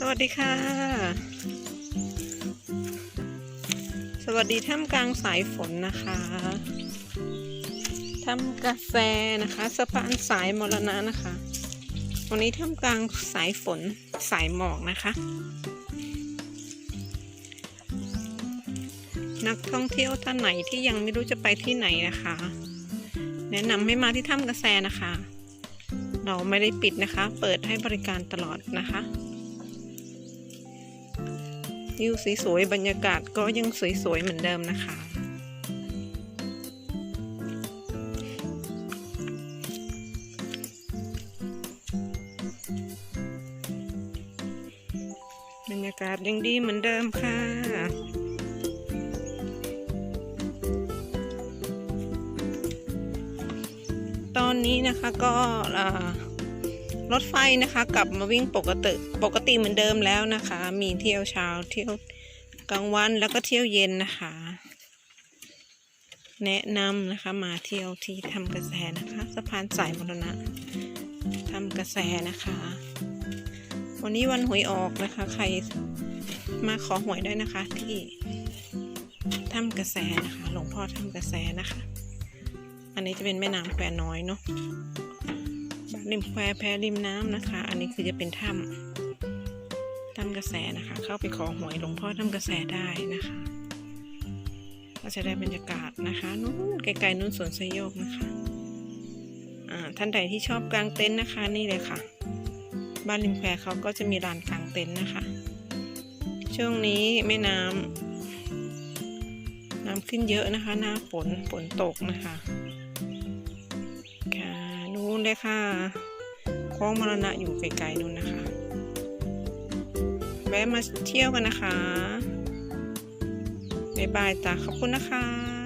สวัสดีค่ะ สวัสดีท่ามกลางสายฝนนะคะทำกาแฟนะคะสะพานสายมรณะนะคะ วันนี้ท่ามกลางสายฝนสายหมอกนะคะ นักท่องเที่ยวท่านไหนที่ยังไม่รู้จะไปที่ไหนนะคะ แนะนำให้มาที่ถ้ำกระแสนะคะ เราไม่ได้ปิดนะคะ เปิดให้บริการตลอดนะคะ วิวสวยๆบรรยากาศก็ยังสวยๆเหมือนเดิมนะคะ บรรยากาศยังดีเหมือนเดิมค่ะตอนนี้นะคะก็ รถไฟนะคะกลับมาวิ่งปกติปกติเหมือนเดิมแล้วนะคะ มีเที่ยวเช้าเที่ยวกลางวันแล้วก็เที่ยวเย็นนะคะ แนะนำนะคะมาเที่ยวที่ทำกระแสนะคะสะพานสายมรณะทำกระแสนะคะ วันนี้วันหวยออกนะคะ ใครมาขอหวยได้นะคะ ที่ทำกระแสนะคะหลวงพ่อทำกระแสนะคะ อันนี้จะเป็นแม่น้ำแควน้อยเนาะ ริมแควแพริมน้ำนะคะ อันนี้คือจะเป็นถ้ำถ้ำกระแสนะคะ เข้าไปขอหวยหลวงพ่อถ้ำกระแสได้นะคะ ก็จะได้บรรยากาศนะคะนู้นไกลๆนู้นสวนสยโยกนะคะอ่าท่านใดที่ชอบกางเต็นท์นะคะ นี่เลยค่ะ บ้านริมแควเขาก็จะมีลานกางเต็นท์นะคะ ช่วงนี้แม่น้ำน้ำขึ้นเยอะนะคะ หน้าฝนฝนตกนะคะค่ะ นู้นเลยค่ะคลองมรณะอยู่ไกลๆนู่นนะคะ แวะมาเที่ยวกันนะคะ บ๊ายบายจ้าขอบคุณนะคะ